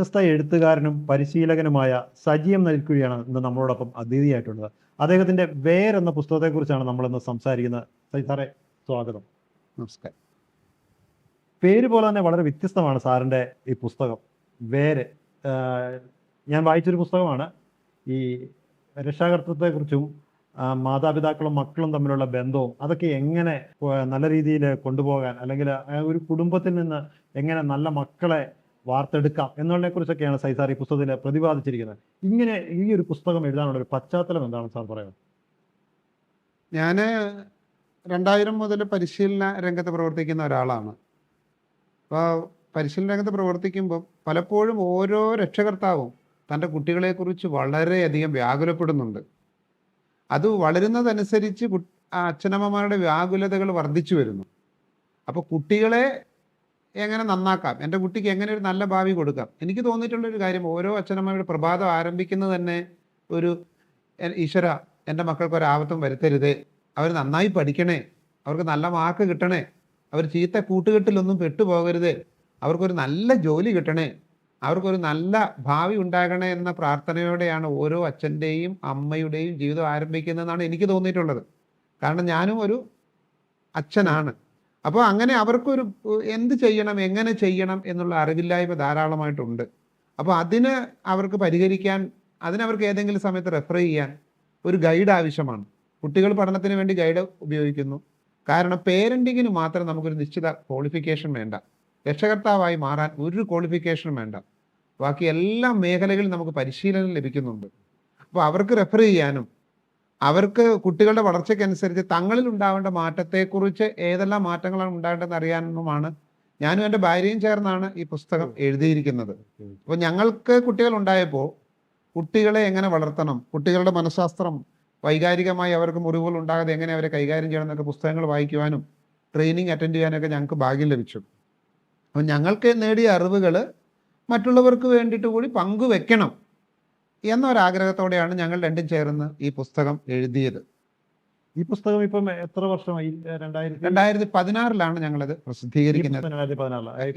പ്രശസ്ത എഴുത്തുകാരനും പരിശീലകനുമായ സജീവം നൽകുകയാണ് ഇന്ന് നമ്മളോടൊപ്പം അതിഥിയായിട്ടുള്ളത്. അദ്ദേഹത്തിന്റെ വേർ എന്ന പുസ്തകത്തെക്കുറിച്ചാണ് നമ്മൾ ഇന്ന് സംസാരിക്കുന്നത് സാറേ സ്വാഗതം. നമസ്കാരം. പേര് പോലെ തന്നെ വളരെ വ്യത്യസ്തമാണ് സാറിന്റെ ഈ പുസ്തകം വേര് ഞാൻ വായിച്ചൊരു പുസ്തകമാണ്. ഈ രക്ഷാകർത്തത്വത്തെക്കുറിച്ചും മാതാപിതാക്കളും മക്കളും തമ്മിലുള്ള ബന്ധവും അതൊക്കെ എങ്ങനെ നല്ല രീതിയിൽ കൊണ്ടുപോകാൻ അല്ലെങ്കിൽ ഒരു കുടുംബത്തിൽ നിന്ന് എങ്ങനെ നല്ല മക്കളെ വാർത്തെടുക്കാം എന്നുള്ളതിനെ കുറിച്ചൊക്കെയാണ് സൈ സാർ ഈ പുസ്തകത്തിൽ പ്രതിപാദിച്ചിരിക്കുന്നത്. ഇങ്ങനെ ഈ ഒരു പുസ്തകം എഴുതാനുള്ള ഒരു പശ്ചാത്തലം എന്താണ് സാർ പറയുന്നത്? ഞാൻ രണ്ടായിരം മുതൽ പരിശീലന രംഗത്ത് പ്രവർത്തിക്കുന്ന ഒരാളാണ്. അപ്പോൾ പരിശീലന രംഗത്ത് പ്രവർത്തിക്കുമ്പോൾ പലപ്പോഴും ഓരോ രക്ഷകർത്താവും തന്റെ കുട്ടികളെക്കുറിച്ച് വളരെയധികം വ്യാകുലപ്പെടുന്നുണ്ട്. അത് വളരുന്നതനുസരിച്ച് അച്ഛനമ്മമാരുടെ വ്യാകുലതകൾ വർദ്ധിച്ചു വരുന്നു. അപ്പോൾ കുട്ടികളെ എങ്ങനെ നന്നാക്കാം? എന്റെ കുട്ടിക്ക് എങ്ങനെ ഒരു നല്ല ഭാവി കൊടുക്കാം? എനിക്ക് തോന്നിയിട്ടുള്ളൊരു കാര്യം ഓരോ അച്ഛനമ്മയുടെ പ്രഭാതം ആരംഭിക്കുന്നത് തന്നെ ഒരു "എ- ഈശ്വര എന്റെ മക്കൾക്ക് ഒരാപത്തും വരുത്തരുതേ. അവർ നന്നായി പഠിക്കണേ. അവർക്ക് നല്ല മാർക്ക് കിട്ടണേ. അവർ ചീത്ത കൂട്ടുകെട്ടിലൊന്നും പെട്ടുപോകരുത്. അവർക്കൊരു നല്ല ജോലി കിട്ടണേ. അവർക്കൊരു നല്ല ഭാവി ഉണ്ടാകണേ എന്ന പ്രാർത്ഥനയോടെയാണ് ഓരോ അച്ഛന്റെയും അമ്മയുടെയും ജീവിതം ആരംഭിക്കുന്നതെന്നാണ് എനിക്ക് തോന്നിയിട്ടുള്ളത്. കാരണം ഞാനും ഒരു അച്ഛനാണ്. അപ്പോൾ അങ്ങനെ അവർക്കൊരു എന്ത് ചെയ്യണം എങ്ങനെ ചെയ്യണം എന്നുള്ള അറിവില്ലായ്മ ധാരാളമായിട്ടുണ്ട്. അപ്പോൾ അതിന് അവർക്ക് പരിഹരിക്കാൻ അതിനവർക്ക് ഏതെങ്കിലും സമയത്ത് റെഫർ ചെയ്യാൻ ഒരു ഗൈഡ് ആവശ്യമാണ്. കുട്ടികൾ പഠനത്തിന് വേണ്ടി ഗൈഡ് ഉപയോഗിക്കുന്നു. കാരണം പേരന്റിങ്ങിന് മാത്രം നമുക്കൊരു നിശ്ചിത ക്വാളിഫിക്കേഷൻ വേണ്ട. രക്ഷകർത്താവായി മാറാൻ ഒരു ക്വാളിഫിക്കേഷനും വേണ്ട. ബാക്കി എല്ലാ മേഖലകളിലും നമുക്ക് പരിശീലനം ലഭിക്കുന്നുണ്ട്. അപ്പോൾ അവർക്ക് റെഫർ ചെയ്യാനും അവർക്ക് കുട്ടികളുടെ വളർച്ചയ്ക്കനുസരിച്ച് തങ്ങളിൽ ഉണ്ടാവേണ്ട മാറ്റത്തെക്കുറിച്ച് ഏതെല്ലാം മാറ്റങ്ങളാണ് ഉണ്ടാകേണ്ടതെന്ന് അറിയാനുമാണ് ഞാനും എന്റെ ഭാര്യയും ചേർന്നാണ് ഈ പുസ്തകം എഴുതിയിരിക്കുന്നത്. അപ്പോൾ ഞങ്ങൾക്ക് കുട്ടികൾ ഉണ്ടായപ്പോൾ കുട്ടികളെ എങ്ങനെ വളർത്തണം? കുട്ടികളുടെ മനഃശാസ്ത്രം വൈകാരികമായി അവർക്ക് മുറിവുകൾ ഉണ്ടാകാതെ എങ്ങനെ അവരെ കൈകാര്യം ചെയ്യണം എന്നൊക്കെ പുസ്തകങ്ങൾ വായിക്കുവാനും ട്രെയിനിങ് അറ്റൻഡ് ചെയ്യാനൊക്കെ ഞങ്ങൾക്ക് ഭാഗ്യം ലഭിച്ചു. അപ്പം ഞങ്ങൾക്ക് നേടിയ അറിവുകൾ മറ്റുള്ളവർക്ക് വേണ്ടിയിട്ട് കൂടി പങ്കുവെക്കണം. എന്നൊരാഗ്രഹത്തോടെയാണ് ഞങ്ങൾ രണ്ടും ചേർന്ന് ഈ പുസ്തകം എഴുതിയത്. ഈ പുസ്തകം ഇപ്പം എത്ര വർഷമായി? രണ്ടായിരത്തി രണ്ടായിരത്തി പതിനാറിലാണ് ഞങ്ങളത് പ്രസിദ്ധീകരിക്കുന്നത്.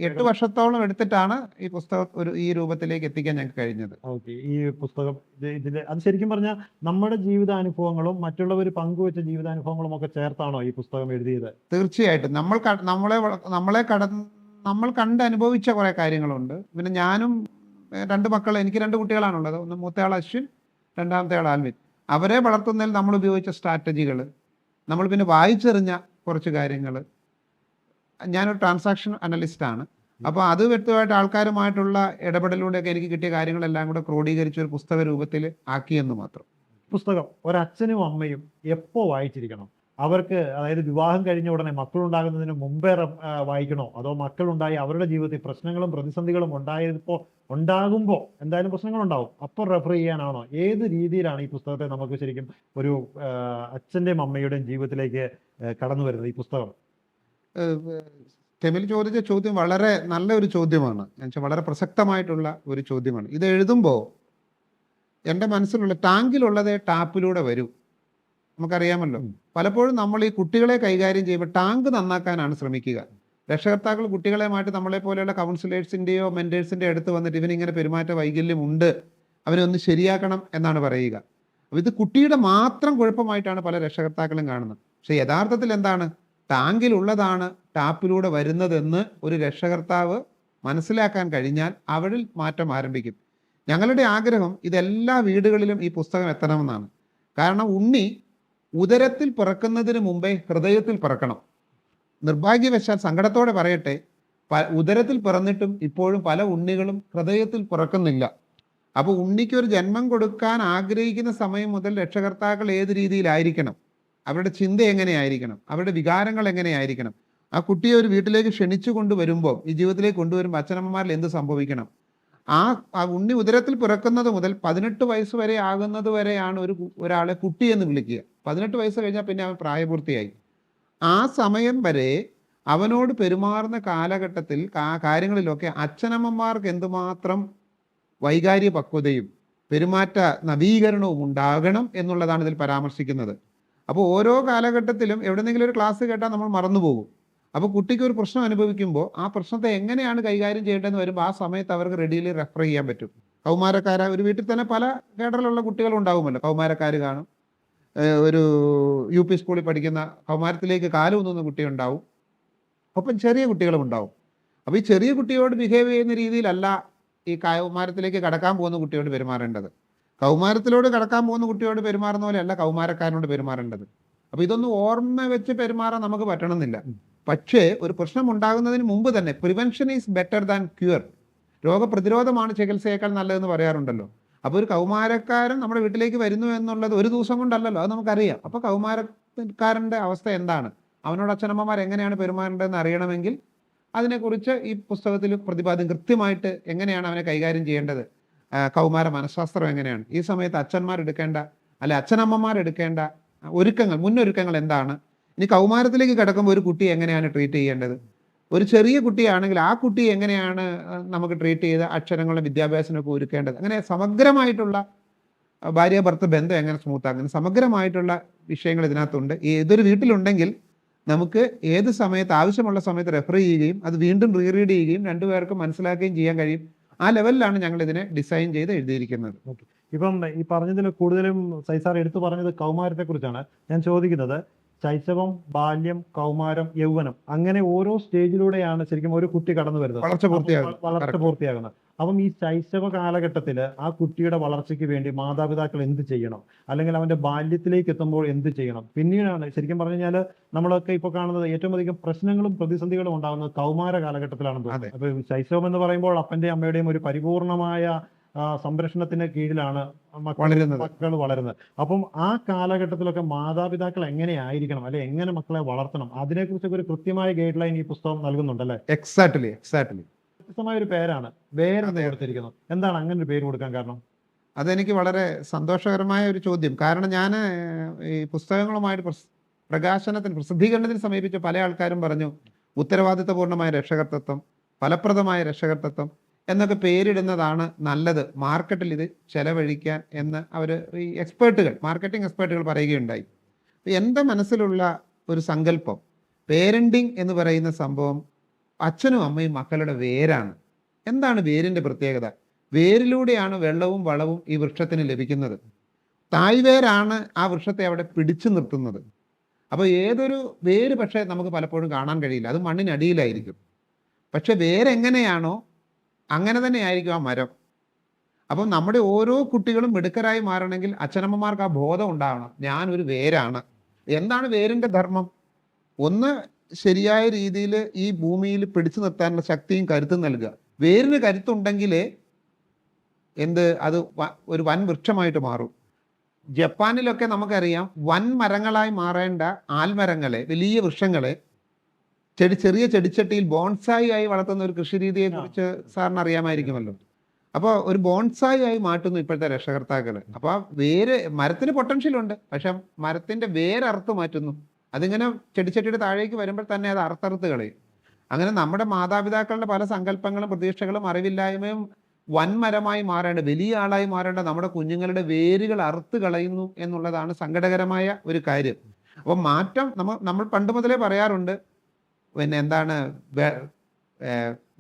എട്ട് വർഷത്തോളം എടുത്തിട്ടാണ് ഈ പുസ്തകം ഒരു ഈ രൂപത്തിലേക്ക് എത്തിക്കാൻ ഞങ്ങൾക്ക് കഴിഞ്ഞത്. ഓക്കെ. ഈ പുസ്തകം ഇതിൽ ഇതിൽ അത് ശരിക്കും പറഞ്ഞാൽ നമ്മുടെ ജീവിതാനുഭവങ്ങളും മറ്റുള്ളവർ പങ്കുവെച്ച ജീവിതാനുഭവങ്ങളും ഒക്കെ ചേർത്താണോ ഈ പുസ്തകം എഴുതിയത്? തീർച്ചയായിട്ടും. നമ്മൾ നമ്മളെ നമ്മളെ കട നമ്മൾ കണ്ട് അനുഭവിച്ച കുറേ കാര്യങ്ങളുണ്ട്. പിന്നെ ഞാനും രണ്ട് മക്കൾ എനിക്ക് രണ്ട് കുട്ടികളാണുള്ളത്. ഒന്ന് മൂത്തയാൾ അശ്വിൻ രണ്ടാമത്തെ ആൾ ആൽവിൻ. അവരെ വളർത്തുന്നതിൽ നമ്മൾ ഉപയോഗിച്ച സ്ട്രാറ്റജികൾ നമ്മൾ പിന്നെ വായിച്ചെറിഞ്ഞ കുറച്ച് കാര്യങ്ങൾ. ഞാനൊരു ട്രാൻസാക്ഷൻ അനലിസ്റ്റാണ്. അപ്പോൾ അത് വ്യക്തമായിട്ട് ആൾക്കാരുമായിട്ടുള്ള ഇടപെടലിലൂടെയൊക്കെ എനിക്ക് കിട്ടിയ കാര്യങ്ങളെല്ലാം കൂടെ ക്രോഡീകരിച്ച് ഒരു പുസ്തക രൂപത്തിൽ ആക്കിയെന്ന് മാത്രം. പുസ്തകം ഒരച്ഛനും അമ്മയും എപ്പോൾ വായിച്ചിരിക്കണം? അവർക്ക് അതായത് വിവാഹം കഴിഞ്ഞ ഉടനെ മക്കളുണ്ടാകുന്നതിന് മുമ്പേ വായിക്കണോ? അതോ മക്കളുണ്ടായി അവരുടെ ജീവിതത്തിൽ പ്രശ്നങ്ങളും പ്രതിസന്ധികളും ഉണ്ടായപ്പോൾ ഉണ്ടാകുമ്പോൾ എന്തായാലും പ്രശ്നങ്ങളുണ്ടാവും. അപ്പോൾ റെഫർ ചെയ്യാനാണോ? ഏത് രീതിയിലാണ് ഈ പുസ്തകത്തെ നമുക്ക് ശരിക്കും ഒരു അച്ഛന്റെയും അമ്മയുടെയും ജീവിതത്തിലേക്ക് കടന്നു വരുന്നത് ഈ പുസ്തകം? ടെമിൽ ചോദിച്ച ചോദ്യം വളരെ നല്ല ഒരു ചോദ്യമാണ്. എന്നുവെച്ചാൽ വളരെ പ്രസക്തമായിട്ടുള്ള ഒരു ചോദ്യമാണ്. ഇത് എഴുതുമ്പോൾ എന്റെ മനസ്സിലുള്ള ടാങ്കിലുള്ളതേ ടാപ്പിലൂടെ വരൂ. നമുക്കറിയാമല്ലോ. പലപ്പോഴും നമ്മൾ ഈ കുട്ടികളെ കൈകാര്യം ചെയ്യുമ്പോൾ ടാങ്ക് നന്നാക്കാനാണ് ശ്രമിക്കുക. രക്ഷകർത്താക്കൾ കുട്ടികളെ മാറ്റി നമ്മളെ പോലെയുള്ള കൗൺസിലേഴ്സിന്റെയോ മെന്റേഴ്സിന്റെയോ അടുത്ത് വന്നിട്ട് ഇവനിങ്ങനെ പെരുമാറ്റ വൈകല്യം ഉണ്ട് അവനെ ഒന്ന് ശരിയാക്കണം എന്നാണ് പറയുക. അപ്പോൾ ഇത് കുട്ടിയുടെ മാത്രം കുഴപ്പമായിട്ടാണ് പല രക്ഷകർത്താക്കളും കാണുന്നത്. പക്ഷേ യഥാർത്ഥത്തിൽ എന്താണ്? ടാങ്കിലുള്ളതാണ് ടാപ്പിലൂടെ വരുന്നതെന്ന് ഒരു രക്ഷകർത്താവ് മനസ്സിലാക്കാൻ കഴിഞ്ഞാൽ അവരിൽ മാറ്റം ആരംഭിക്കും. ഞങ്ങളുടെ ആഗ്രഹം ഇതെല്ലാ വീടുകളിലും ഈ പുസ്തകം എത്തണമെന്നാണ്. കാരണം ഉണ്ണി ഉദരത്തിൽ പിറക്കുന്നതിന് മുമ്പേ ഹൃദയത്തിൽ പിറക്കണം. നിർഭാഗ്യവശാൽ സങ്കടത്തോടെ പറയട്ടെ ഉദരത്തിൽ പിറന്നിട്ടും ഇപ്പോഴും പല ഉണ്ണികളും ഹൃദയത്തിൽ പിറക്കുന്നില്ല. അപ്പോൾ ഉണ്ണിക്ക് ഒരു ജന്മം കൊടുക്കാൻ ആഗ്രഹിക്കുന്ന സമയം മുതൽ രക്ഷകർത്താക്കൾ ഏത് രീതിയിലായിരിക്കണം? അവരുടെ ചിന്ത എങ്ങനെയായിരിക്കണം? അവരുടെ വികാരങ്ങൾ എങ്ങനെയായിരിക്കണം? ആ കുട്ടിയെ ഒരു വീട്ടിലേക്ക് ക്ഷണിച്ചു കൊണ്ടുവരുമ്പോൾ ഈ ജീവിതത്തിലേക്ക് കൊണ്ടുവരുമ്പോൾ അച്ഛനമ്മമാരിൽ എന്ത് സംഭവിക്കണം? ആ ഉണ്ണി ഉദരത്തിൽ പിറക്കുന്നത് മുതൽ പതിനെട്ട് വയസ്സ് വരെ ആകുന്നത് വരെയാണ് ഒരു ഒരാളെ കുട്ടി എന്ന് വിളിക്കുക. പതിനെട്ട് വയസ്സ് കഴിഞ്ഞാൽ പിന്നെ അവൻ പ്രായപൂർത്തിയായി. ആ സമയം വരെ അവനോട് പെരുമാറുന്ന കാലഘട്ടത്തിൽ കാര്യങ്ങളിലൊക്കെ അച്ഛനമ്മമാർക്ക് എന്തുമാത്രം വൈകാര്യ പക്വതയും പെരുമാറ്റ നവീകരണവും ഉണ്ടാകണം എന്നുള്ളതാണ് ഇതിൽ പരാമർശിക്കുന്നത്. അപ്പോൾ ഓരോ കാലഘട്ടത്തിലും എവിടെന്നെങ്കിലും ഒരു ക്ലാസ് കേട്ടാൽ നമ്മൾ മറന്നുപോകും അപ്പോൾ കുട്ടിക്ക് ഒരു പ്രശ്നം അനുഭവിക്കുമ്പോൾ ആ പ്രശ്നത്തെ എങ്ങനെയാണ് കൈകാര്യം ചെയ്യേണ്ടതെന്ന് വരുമ്പോൾ ആ സമയത്ത് അവർക്ക് റെഡിയിൽ റെഫർ ചെയ്യാൻ പറ്റും. കൗമാരക്കാര ഒരു വീട്ടിൽ തന്നെ പല കേഡറിലുള്ള കുട്ടികൾ ഉണ്ടാവുമല്ലോ കൗമാരക്കാർ കാണും. ഒരു യു പി സ്കൂളിൽ പഠിക്കുന്ന കൗമാരത്തിലേക്ക് കാലൂന്നുന്ന കുട്ടി കുട്ടിയുണ്ടാവും. ഒപ്പം ചെറിയ കുട്ടികളും ഉണ്ടാവും. അപ്പോൾ ഈ ചെറിയ കുട്ടിയോട് ബിഹേവ് ചെയ്യുന്ന രീതിയിലല്ല ഈ കൗമാരത്തിലേക്ക് കടക്കാൻ പോകുന്ന കുട്ടിയോട് പെരുമാറേണ്ടത്. കൗമാരത്തിലോട് കടക്കാൻ പോകുന്ന കുട്ടിയോട് പെരുമാറുന്ന പോലെയല്ല കൗമാരക്കാരനോട് പെരുമാറേണ്ടത്. അപ്പോൾ ഇതൊന്നും ഓർമ്മ വെച്ച് പെരുമാറാൻ നമുക്ക് പറ്റണമെന്നില്ല. പക്ഷേ ഒരു പ്രശ്നം ഉണ്ടാകുന്നതിന് മുമ്പ് തന്നെ prevention is better than cure രോഗപ്രതിരോധമാണ് ചികിത്സയേക്കാൾ നല്ലതെന്ന് പറയാറുണ്ടല്ലോ. അപ്പോൾ ഒരു കൗമാരക്കാരൻ നമ്മുടെ വീട്ടിലേക്ക് വരുന്നു എന്നുള്ളത് ഒരു ദിവസം കൊണ്ടല്ലല്ലോ അത് നമുക്കറിയാം. അപ്പോൾ കൗമാരക്കാരന്റെ അവസ്ഥ എന്താണ്? അവനോട് അച്ഛനമ്മമാർ എങ്ങനെയാണ് പെരുമാറേണ്ടതെന്ന് അറിയണമെങ്കിൽ അതിനെക്കുറിച്ച് ഈ പുസ്തകത്തിൽ പ്രതിപാദ്യം കൃത്യമായിട്ട് എങ്ങനെയാണ് അവനെ കൈകാര്യം ചെയ്യേണ്ടത്? കൗമാര മനഃശാസ്ത്രം എങ്ങനെയാണ്? ഈ സമയത്ത് അച്ഛന്മാർ എടുക്കേണ്ട അല്ലെ അച്ഛനമ്മമാർ എടുക്കേണ്ട ഒരുക്കങ്ങൾ മുന്നൊരുക്കങ്ങൾ എന്താണ്? ഇനി കൗമാരത്തിലേക്ക് കിടക്കുമ്പോൾ ഒരു കുട്ടി എങ്ങനെയാണ് ട്രീറ്റ് ചെയ്യേണ്ടത്? ഒരു ചെറിയ കുട്ടിയാണെങ്കിൽ ആ കുട്ടി എങ്ങനെയാണ് നമുക്ക് ട്രീറ്റ് ചെയ്ത് അക്ഷരങ്ങളുടെ വിദ്യാഭ്യാസമൊക്കെ ഒരുക്കേണ്ടത്? അങ്ങനെ സമഗ്രമായിട്ടുള്ള ഭാര്യ ഭർത്ത ബന്ധം എങ്ങനെ സ്മൂത്ത് അങ്ങനെ സമഗ്രമായിട്ടുള്ള വിഷയങ്ങൾ ഇതിനകത്തുണ്ട്. ഏതൊരു വീട്ടിലുണ്ടെങ്കിൽ നമുക്ക് ഏത് സമയത്ത് ആവശ്യമുള്ള സമയത്ത് റെഫർ ചെയ്യുകയും അത് വീണ്ടും റീറീഡ് ചെയ്യുകയും രണ്ടുപേർക്കും മനസ്സിലാക്കുകയും ചെയ്യാൻ കഴിയും. ആ ലെവലിലാണ് ഞങ്ങൾ ഇതിനെ ഡിസൈൻ ചെയ്ത് എഴുതിയിരിക്കുന്നത്. ഇപ്പം ഈ പറഞ്ഞതിൽ കൂടുതലും സൈസാർ എടുത്തു പറഞ്ഞത് കൗമാരത്തെ കുറിച്ചാണ് ഞാൻ ചോദിക്കുന്നത് ശൈശവം ബാല്യം കൗമാരം യൗവനം അങ്ങനെ ഓരോ സ്റ്റേജിലൂടെയാണ് ശരിക്കും ഒരു കുട്ടി കടന്നു വരുന്നത്. വളർച്ച പൂർത്തിയാകും. വളർച്ച. പൂർത്തിയാകുന്നത്. അപ്പം ഈ ശൈശവ കാലഘട്ടത്തിൽ ആ കുട്ടിയുടെ വളർച്ചയ്ക്ക് വേണ്ടി മാതാപിതാക്കൾ എന്ത് ചെയ്യണം? അല്ലെങ്കിൽ അവന്റെ ബാല്യത്തിലേക്ക് എത്തുമ്പോൾ എന്ത് ചെയ്യണം? പിന്നീടാണ് ശരിക്കും പറഞ്ഞു കഴിഞ്ഞാൽ നമ്മളൊക്കെ ഇപ്പോൾ കാണുന്നത് ഏറ്റവും അധികം പ്രശ്നങ്ങളും പ്രതിസന്ധികളും ഉണ്ടാകുന്നത് കൗമാര കാലഘട്ടത്തിലാണെന്ന് അതെ. അപ്പൊ ശൈശവം എന്ന് പറയുമ്പോൾ അപ്പന്റെയും അമ്മയുടെയും ഒരു പരിപൂർണമായ സംരക്ഷണത്തിന് കീഴിലാണ് മക്കൾ വളരുന്നത്. മക്കൾ വളരുന്നത്. അപ്പം ആ കാലഘട്ടത്തിലൊക്കെ മാതാപിതാക്കൾ എങ്ങനെയായിരിക്കണം അല്ലെ എങ്ങനെ മക്കളെ വളർത്തണം? അതിനെക്കുറിച്ചൊക്കെ ഒരു കൃത്യമായ ഗൈഡ് ലൈൻ ഈ പുസ്തകം നൽകുന്നുണ്ടല്ലേ? എക്സാക്ട്ലി എക്സാക്ട്ലി വ്യത്യസ്തമായ ഒരു പേരാണ്. വേറെ. കൊടുത്തിരിക്കുന്നത് എന്താണ് അങ്ങനെ ഒരു പേര് കൊടുക്കാൻ കാരണം? അതെനിക്ക് വളരെ സന്തോഷകരമായ ഒരു ചോദ്യം. കാരണം ഞാൻ ഈ പുസ്തകങ്ങളുമായിട്ട് പ്രകാശനത്തിന് പ്രസിദ്ധീകരണത്തിന് സമീപിച്ച പല ആൾക്കാരും പറഞ്ഞു ഉത്തരവാദിത്വപൂർണമായ രക്ഷകർത്തത്വം ഫലപ്രദമായ രക്ഷകർത്തത്വം എന്നൊക്കെ പേരിടുന്നതാണ് നല്ലത്. മാർക്കറ്റിൽ ഇത് ചെലവഴിക്കാൻ എന്ന് അവർ ഈ എക്സ്പേർട്ടുകൾ മാർക്കറ്റിംഗ് എക്സ്പേർട്ടുകൾ പറയുകയുണ്ടായി. എന്റെ മനസ്സിലുള്ള ഒരു സങ്കല്പം പേരന്റിങ് എന്ന് പറയുന്ന സംഭവം അച്ഛനും അമ്മയും മക്കളുടെ വേരാണ്. എന്താണ് വേരിന്റെ പ്രത്യേകത? വേരിലൂടെയാണ് വെള്ളവും വളവും ഈ വൃക്ഷത്തിന് ലഭിക്കുന്നത്. തായ്വേരാണ് ആ വൃക്ഷത്തെ അവിടെ പിടിച്ചു നിർത്തുന്നത്. അപ്പോൾ ഏതൊരു വേര് പക്ഷേ നമുക്ക് പലപ്പോഴും കാണാൻ കഴിയില്ല. അത് മണ്ണിനടിയിലായിരിക്കും. പക്ഷെ വേരെങ്ങനെയാണോ അങ്ങനെ തന്നെ ആയിരിക്കും ആ മരം. അപ്പം നമ്മുടെ ഓരോ കുട്ടികളും മിടുക്കരായി മാറണമെങ്കിൽ അച്ഛനമ്മമാർക്ക് ആ ബോധം ഉണ്ടാവണം. ഞാനൊരു വേരാണ്. എന്താണ് വേരിന്റെ ധർമ്മം? ഒന്ന് ശരിയായ രീതിയിൽ ഈ ഭൂമിയിൽ പിടിച്ചു നിർത്താനുള്ള ശക്തിയും കരുത്തും നൽകുക. വേരിന് കരുത്തുണ്ടെങ്കിൽ എന്ത്? അത് ഒരു വൻ വൃക്ഷമായിട്ട് മാറും. ജപ്പാനിലൊക്കെ നമുക്കറിയാം വൻ മരങ്ങളായി മാറേണ്ട ആൽമരങ്ങളെ വലിയ വൃക്ഷങ്ങളെ ചെടി ചെറിയ ചെടിച്ചട്ടിയിൽ ബോൺസായി ആയി വളർത്തുന്ന ഒരു കൃഷി രീതിയെ കുറിച്ച് സാറിന് അറിയാമായിരിക്കുമല്ലോ. അപ്പോൾ ഒരു ബോൺസായി ആയി മാറ്റുന്നു ഇപ്പോഴത്തെ രക്ഷകർത്താക്കൾ അപ്പോൾ ആ വേര് മരത്തിന് പൊട്ടൻഷ്യൽ ഉണ്ട്. പക്ഷെ മരത്തിന്റെ വേര് അറുത്ത് മാറ്റുന്നു. അതിങ്ങനെ ചെടിച്ചട്ടിയുടെ താഴേക്ക് വരുമ്പോൾ തന്നെ അത് അറുത്തറുത്ത് കളയും. അങ്ങനെ നമ്മുടെ മാതാപിതാക്കളുടെ പല സങ്കല്പങ്ങളും പ്രതീക്ഷകളും അറിവില്ലായ്മയും വൻമരമായി മാറേണ്ട വലിയ ആളായി മാറേണ്ട നമ്മുടെ കുഞ്ഞുങ്ങളുടെ വേരുകൾ അറുത്ത് കളയുന്നു എന്നുള്ളതാണ് സങ്കടകരമായ ഒരു കാര്യം. അപ്പോൾ മാറ്റം നമ്മൾ നമ്മൾ പണ്ട് മുതലേ പറയാറുണ്ട് പിന്നെ എന്താണ്?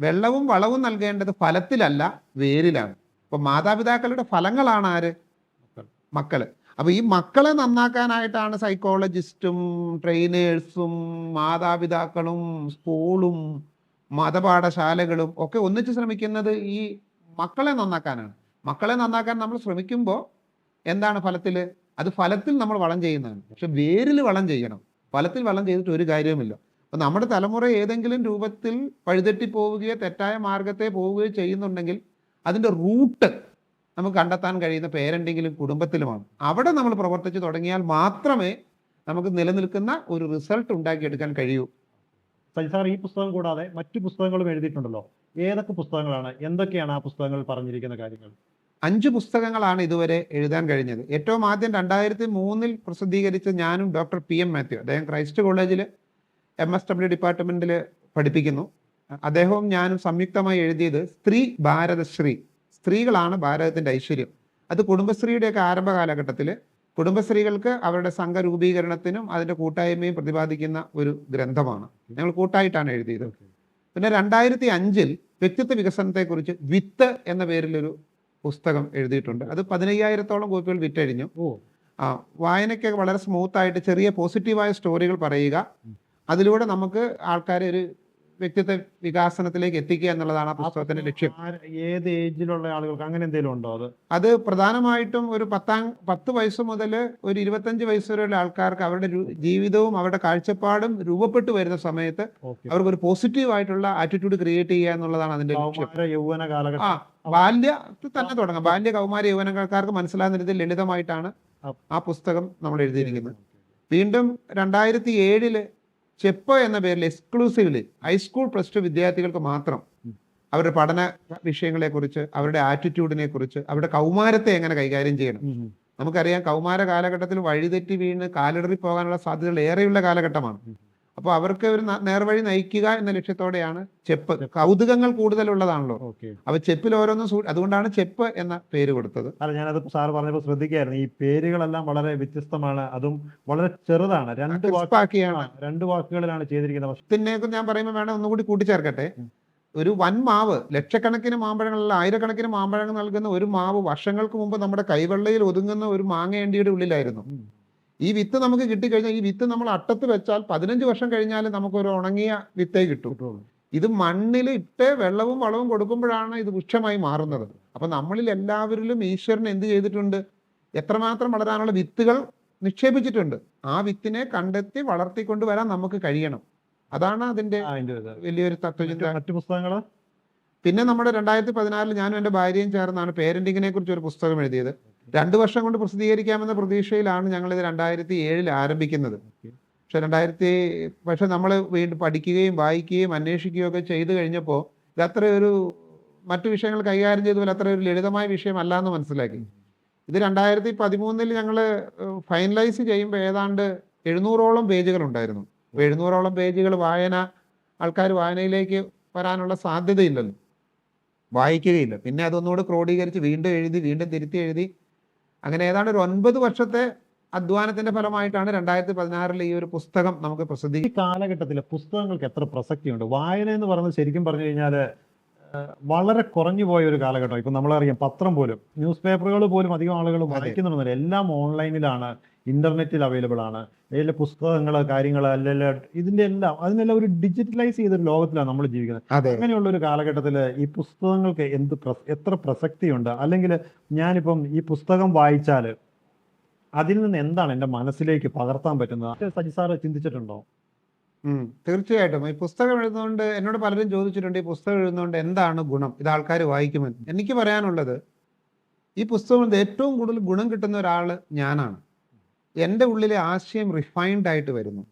വെള്ളവും വളവും നൽകേണ്ടത് ഫലത്തിലല്ല വേരിലാണ്. അപ്പോൾ മാതാപിതാക്കളുടെ ഫലങ്ങളാണ് ആര്? മക്കൾ. അപ്പോൾ ഈ മക്കളെ നന്നാക്കാനായിട്ടാണ് സൈക്കോളജിസ്റ്റും ട്രെയിനേഴ്സും മാതാപിതാക്കളും സ്കൂളും മതപാഠശാലകളും ഒക്കെ ഒന്നിച്ച് ശ്രമിക്കുന്നത് ഈ മക്കളെ നന്നാക്കാനാണ്. മക്കളെ നന്നാക്കാൻ നമ്മൾ ശ്രമിക്കുമ്പോൾ എന്താണ് ഫലത്തിൽ അത് ഫലത്തിൽ നമ്മൾ വളം ചെയ്യുന്നതാണ്. പക്ഷെ വേരിൽ വളം ചെയ്യണം. ഫലത്തിൽ വളം ചെയ്തിട്ട് ഒരു കാര്യവുമില്ല. അപ്പൊ നമ്മുടെ തലമുറ ഏതെങ്കിലും രൂപത്തിൽ വഴിതെറ്റി പോവുകയോ തെറ്റായ മാർഗത്തെ പോവുകയോ ചെയ്യുന്നുണ്ടെങ്കിൽ അതിന്റെ റൂട്ട് നമുക്ക് കണ്ടെത്താൻ കഴിയുന്ന പേരന്റിങ്ങിലും കുടുംബത്തിലുമാണ്. അവിടെ നമ്മൾ പ്രവർത്തിച്ച് തുടങ്ങിയാൽ മാത്രമേ നമുക്ക് നിലനിൽക്കുന്ന ഒരു റിസൾട്ട് ഉണ്ടാക്കിയെടുക്കാൻ കഴിയൂ. സജിസാർ ഈ പുസ്തകം കൂടാതെ മറ്റു പുസ്തകങ്ങളും എഴുതിയിട്ടുണ്ടല്ലോ. ഏതൊക്കെ പുസ്തകങ്ങളാണ്? എന്തൊക്കെയാണ് ആ പുസ്തകങ്ങളിൽ പറഞ്ഞിരിക്കുന്ന കാര്യങ്ങൾ? അഞ്ച് പുസ്തകങ്ങളാണ് ഇതുവരെ എഴുതാൻ കഴിഞ്ഞത്. ഏറ്റവും ആദ്യം രണ്ടായിരത്തി മൂന്നിൽ പ്രസിദ്ധീകരിച്ച ഞാനും ഡോക്ടർ പി എം മാത്യു. അദ്ദേഹം ക്രൈസ്റ്റ് കോളേജിൽ എം എസ് ഡബ്ല്യു ഡിപ്പാർട്ട്മെന്റിൽ പഠിപ്പിക്കുന്നു. അദ്ദേഹവും ഞാനും സംയുക്തമായി എഴുതിയത് സ്ത്രീ ഭാരതശ്രീ സ്ത്രീകളാണ് ഭാരതത്തിന്റെ ഐശ്വര്യം. അത് കുടുംബശ്രീയുടെയൊക്കെ ആരംഭ കാലഘട്ടത്തിൽ കുടുംബശ്രീകൾക്ക് അവരുടെ സംഘ രൂപീകരണത്തിനും അതിന്റെ കൂട്ടായ്മയും പ്രതിപാദിക്കുന്ന ഒരു ഗ്രന്ഥമാണ്. ഞങ്ങൾ കൂട്ടായിട്ടാണ് എഴുതിയത്. പിന്നെ രണ്ടായിരത്തി അഞ്ചിൽ വ്യക്തിത്വ വികസനത്തെക്കുറിച്ച് വിത്ത് എന്ന പേരിലൊരു പുസ്തകം എഴുതിയിട്ടുണ്ട്. അത് പതിനയ്യായിരത്തോളം കോപ്പികൾ വിറ്റഴിഞ്ഞു. ഓ. ആ വായനയ്ക്ക് വളരെ സ്മൂത്തായിട്ട് ചെറിയ പോസിറ്റീവായ സ്റ്റോറികൾ പറയുക. അതിലൂടെ നമുക്ക് ആൾക്കാരെ ഒരു വ്യക്തിത്വ വികാസനത്തിലേക്ക് എത്തിക്കുക എന്നുള്ളതാണ് ആ പുസ്തകത്തിന്റെ ലക്ഷ്യം. ഏത് ഏജിലുള്ള ആളുകൾക്ക് അങ്ങനെ എന്തെങ്കിലും ഉണ്ടോ അത്? അത് പ്രധാനമായിട്ടും ഒരു പത്താം പത്ത് വയസ്സ് മുതൽ ഒരു ഇരുപത്തഞ്ച് വയസ്സ് വരെയുള്ള ആൾക്കാർക്ക് അവരുടെ ജീവിതവും അവരുടെ കാഴ്ചപ്പാടും രൂപപ്പെട്ടു വരുന്ന സമയത്ത് അവർക്ക് ഒരു പോസിറ്റീവ് ആയിട്ടുള്ള ആറ്റിറ്റ്യൂഡ് ക്രിയേറ്റ് ചെയ്യുക എന്നുള്ളതാണ് അതിന്റെ യൗവന കാലഘട്ടം. ആ ബാല്യത്തിൽ തന്നെ തുടങ്ങാം. ബാല്യ കൗമാര യൗവനക്കാർക്ക് മനസ്സിലാകുന്ന രീതിയിൽ ലളിതമായിട്ടാണ് ആ പുസ്തകം നമ്മൾ എഴുതിയിരിക്കുന്നത്. വീണ്ടും രണ്ടായിരത്തി ഏഴിൽ ചെപ്പ് എന്ന പേരിൽ എക്സ്ക്ലൂസീവ്ലി ഹൈസ്കൂൾ പ്ലസ് ടു വിദ്യാർത്ഥികൾക്ക് മാത്രം. അവരുടെ പഠന വിഷയങ്ങളെ കുറിച്ച് അവരുടെ ആറ്റിറ്റ്യൂഡിനെ കുറിച്ച് അവരുടെ കൗമാരത്തെ എങ്ങനെ കൈകാര്യം ചെയ്യണം. നമുക്കറിയാം കൗമാര കാലഘട്ടത്തിൽ വഴിതെറ്റി വീണ് കാലിടറി പോകാനുള്ള സാധ്യതകൾ ഏറെയുള്ള കാലഘട്ടമാണ്. അപ്പോൾ അവർക്ക് ഒരു നേർവഴി നയിക്കുക എന്ന ലക്ഷ്യത്തോടെയാണ് ചെപ്പ്. കൗതുകങ്ങൾ കൂടുതലുള്ളതാണല്ലോ. അപ്പൊ ചെപ്പിൽ ഓരോന്നും അതുകൊണ്ടാണ് ചെപ്പ് എന്ന പേര് കൊടുത്തത്. അല്ല ഞാനത് സാർ പറഞ്ഞപ്പോൾ ശ്രദ്ധിക്കായിരുന്നു. ഈ പേരുകളെല്ലാം വളരെ വ്യത്യസ്തമാണ്. അതും വളരെ ചെറുതാണ്. രണ്ട് വാക്കാക്കിയാണ് രണ്ട് വാക്കുകളിലാണ് ചെയ്തിരിക്കുന്നത്. പിന്നെ ഞാൻ പറയുമ്പോൾ വേണം ഒന്നുകൂടി കൂട്ടിച്ചേർക്കട്ടെ. ഒരു വൻ മാവ് ലക്ഷക്കണക്കിന് മാമ്പഴങ്ങളല്ല ആയിരക്കണക്കിന് മാമ്പഴങ്ങൾ നൽകുന്ന ഒരു മാവ് വർഷങ്ങൾക്ക് മുമ്പ് നമ്മുടെ കൈവെള്ളയിൽ ഒതുങ്ങുന്ന ഒരു മാങ്ങേണ്ടിയുടെ ഉള്ളിലായിരുന്നു. ഈ വിത്ത് നമുക്ക് കിട്ടിക്കഴിഞ്ഞാൽ ഈ വിത്ത് നമ്മൾ അട്ടത്ത് വെച്ചാൽ പതിനഞ്ച് വർഷം കഴിഞ്ഞാൽ നമുക്കൊരു ഉണങ്ങിയ വിത്തേ കിട്ടും. ഇത് മണ്ണിൽ ഇട്ട് വെള്ളവും വളവും കൊടുക്കുമ്പോഴാണ് ഇത് വൃക്ഷമായി മാറുന്നത്. അപ്പം നമ്മളിൽ എല്ലാവരിലും ഈശ്വരൻ എന്ത് ചെയ്തിട്ടുണ്ട്? എത്രമാത്രം വളരാനുള്ള വിത്തുകൾ നിക്ഷേപിച്ചിട്ടുണ്ട്. ആ വിത്തിനെ കണ്ടെത്തി വളർത്തിക്കൊണ്ട് വരാൻ നമുക്ക് കഴിയണം. അതാണ് അതിന്റെ വലിയൊരു തത്വചിന്ത. മറ്റ് പുസ്തകങ്ങൾ പിന്നെ നമ്മുടെ രണ്ടായിരത്തി പതിനാറിൽ ഞാനും എന്റെ ഭാര്യയും ചേർന്നാണ് പേരന്റിങ്ങിനെ കുറിച്ച് ഒരു പുസ്തകം എഴുതിയത്. രണ്ടു വർഷം കൊണ്ട് പ്രസിദ്ധീകരിക്കാമെന്ന പ്രതീക്ഷയിലാണ് ഞങ്ങൾ ഇത് രണ്ടായിരത്തി ഏഴിൽ ആരംഭിക്കുന്നത് പക്ഷെ രണ്ടായിരത്തി പക്ഷെ നമ്മൾ വീണ്ടും പഠിക്കുകയും വായിക്കുകയും അന്വേഷിക്കുകയും ഒക്കെ ചെയ്തു കഴിഞ്ഞപ്പോൾ ഇത് അത്ര ഒരു മറ്റു വിഷയങ്ങൾ കൈകാര്യം ചെയ്തു പോലെ അത്ര ഒരു ലളിതമായ വിഷയമല്ല എന്ന് മനസ്സിലാക്കി. ഇത് രണ്ടായിരത്തി പതിമൂന്നിൽ ഞങ്ങൾ ഫൈനലൈസ് ചെയ്യുമ്പോൾ ഏതാണ്ട് എഴുന്നൂറോളം പേജുകൾ ഉണ്ടായിരുന്നു. എഴുന്നൂറോളം പേജുകൾ വായന ആൾക്കാർ വായനയിലേക്ക് വരാനുള്ള സാധ്യതയില്ലല്ലോ. വായിക്കുകയില്ല. പിന്നെ അതൊന്നുകൂടെ ക്രോഡീകരിച്ച് വീണ്ടും എഴുതി വീണ്ടും തിരുത്തി എഴുതി അങ്ങനെ ഏതാണ്ട് ഒരു ഒൻപത് വർഷത്തെ അധ്വാനത്തിന്റെ ഫലമായിട്ടാണ് രണ്ടായിരത്തി പതിനാറിൽ ഈ ഒരു പുസ്തകം നമുക്ക് പ്രസിദ്ധീ ഈ കാലഘട്ടത്തിലെ പുസ്തകങ്ങൾക്ക് എത്ര പ്രസക്തിയുണ്ട്? വായന എന്ന് പറയുന്നത് ശരിക്കും പറഞ്ഞു കഴിഞ്ഞാൽ വളരെ കുറഞ്ഞു പോയ ഒരു കാലഘട്ടം. ഇപ്പം നമ്മളറിയാം പത്രം പോലും ന്യൂസ് പേപ്പറുകൾ പോലും അധികം ആളുകൾ വായിക്കുന്നുണ്ടെന്നില്ല എല്ലാം ഓൺലൈനിലാണ് ഇന്റർനെറ്റിൽ അവൈലബിൾ ആണ് അതിലെ പുസ്തകങ്ങൾ കാര്യങ്ങൾ അല്ലെങ്കിൽ ഇതിന്റെ എല്ലാം അതിനെല്ലാം ഒരു ഡിജിറ്റലൈസ് ചെയ്തൊരു ലോകത്തിലാണ് നമ്മൾ ജീവിക്കുന്നത്. അങ്ങനെയുള്ള ഒരു കാലഘട്ടത്തിൽ ഈ പുസ്തകങ്ങൾക്ക് എന്ത് എത്ര പ്രസക്തിയുണ്ട്? അല്ലെങ്കിൽ ഞാനിപ്പം ഈ പുസ്തകം വായിച്ചാൽ അതിൽ നിന്ന് എന്താണ് എന്റെ മനസ്സിലേക്ക് പകർത്താൻ പറ്റുന്നത്? സജി സാറ് ചിന്തിച്ചിട്ടുണ്ടോ? തീർച്ചയായിട്ടും. ഈ പുസ്തകം എഴുതുന്നതുകൊണ്ട് എന്നോട് പലരും ചോദിച്ചിട്ടുണ്ട് ഈ പുസ്തകം എഴുതുന്നതുകൊണ്ട് എന്താണ് ഗുണം? ഇത് ആൾക്കാർ വായിക്കുമെന്ന്. എനിക്ക് പറയാനുള്ളത് ഈ പുസ്തകം ഏറ്റവും കൂടുതൽ ഗുണം കിട്ടുന്ന ഒരാൾ ഞാനാണ്. എന്റെ ഉള്ളിലെ ആശയം റിഫൈൻഡ് ആയിട്ട് വരുന്നു.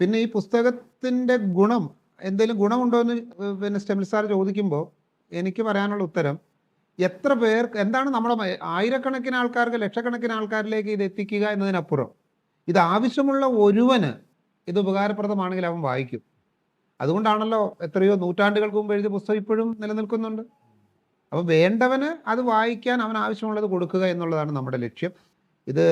പിന്നെ ഈ പുസ്തകത്തിന്റെ ഗുണം എന്തെങ്കിലും ഗുണമുണ്ടോ എന്ന് പിന്നെ സ്റ്റെമിൽ സാർ ചോദിക്കുമ്പോൾ എനിക്ക് പറയാനുള്ള ഉത്തരം എത്ര പേർ എന്താണ് നമ്മുടെ ആയിരക്കണക്കിന് ആൾക്കാർക്ക് ലക്ഷക്കണക്കിന് ആൾക്കാരിലേക്ക് ഇത് എത്തിക്കുക എന്നതിനപ്പുറം ഇത് ആവശ്യമുള്ള ഒരുവന് ഇത് ഉപകാരപ്രദമാണെങ്കിൽ അവൻ വായിക്കും. അതുകൊണ്ടാണല്ലോ എത്രയോ നൂറ്റാണ്ടുകൾക്ക് മുമ്പ് എഴുതിയ പുസ്തകം ഇപ്പോഴും നിലനിൽക്കുന്നുണ്ട്. അപ്പോൾ വേണ്ടവന് അത് വായിക്കാൻ അവൻ ആവശ്യമുള്ളത് കൊടുക്കുക എന്നുള്ളതാണ് നമ്മുടെ ലക്ഷ്യം. ഇത്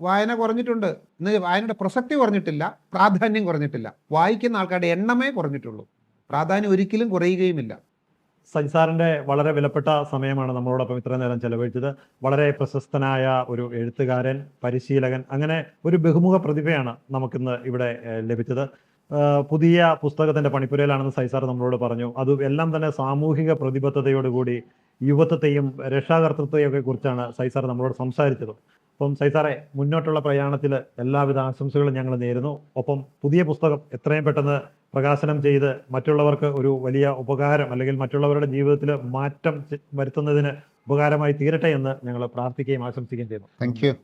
വായന കുറഞ്ഞിട്ടുണ്ട്. ഇന്ന് വായനയുടെ പ്രസക്തി കുറഞ്ഞിട്ടില്ല പ്രാധാന്യം കുറഞ്ഞിട്ടില്ല. വായിക്കുന്ന ആൾക്കാരുടെ എണ്ണമേ കുറഞ്ഞിട്ടുള്ളൂ. പ്രാധാന്യം ഒരിക്കലും കുറയുകയുമില്ല. സജി വളരെ വിലപ്പെട്ട സമയമാണ് നമ്മളോടൊപ്പം ഇത്രയും നേരം ചെലവഴിച്ചത്. വളരെ പ്രശസ്തനായ ഒരു എഴുത്തുകാരൻ പരിശീലകൻ അങ്ങനെ ഒരു ബഹുമുഖ പ്രതിഭയാണ് നമുക്കിന്ന് ഇവിടെ ലഭിച്ചത്. പുതിയ പുസ്തകത്തിന്റെ പണിപ്പുരയിലാണെന്ന് സൈസാർ നമ്മളോട് പറഞ്ഞു. അത് എല്ലാം തന്നെ സാമൂഹിക പ്രതിബദ്ധതയോടുകൂടി യുവത്വത്തെയും രക്ഷാകർത്തൃത്വയൊക്കെ കുറിച്ചാണ് സൈസാർ നമ്മളോട് സംസാരിച്ചത്. അപ്പം സൈസാറെ മുന്നോട്ടുള്ള പ്രയാണത്തിൽ എല്ലാവിധ ആശംസകളും ഞങ്ങൾ നേരുന്നു. ഒപ്പം പുതിയ പുസ്തകം എത്രയും പെട്ടെന്ന് പ്രകാശനം ചെയ്ത് മറ്റുള്ളവർക്ക് ഒരു വലിയ ഉപകാരം അല്ലെങ്കിൽ മറ്റുള്ളവരുടെ ജീവിതത്തിൽ മാറ്റം വരുത്തുന്നതിന് ഉപകാരമായി തീരട്ടെ എന്ന് ഞങ്ങൾ പ്രാർത്ഥിക്കുകയും ആശംസിക്കുകയും ചെയ്യുന്നു. Thank you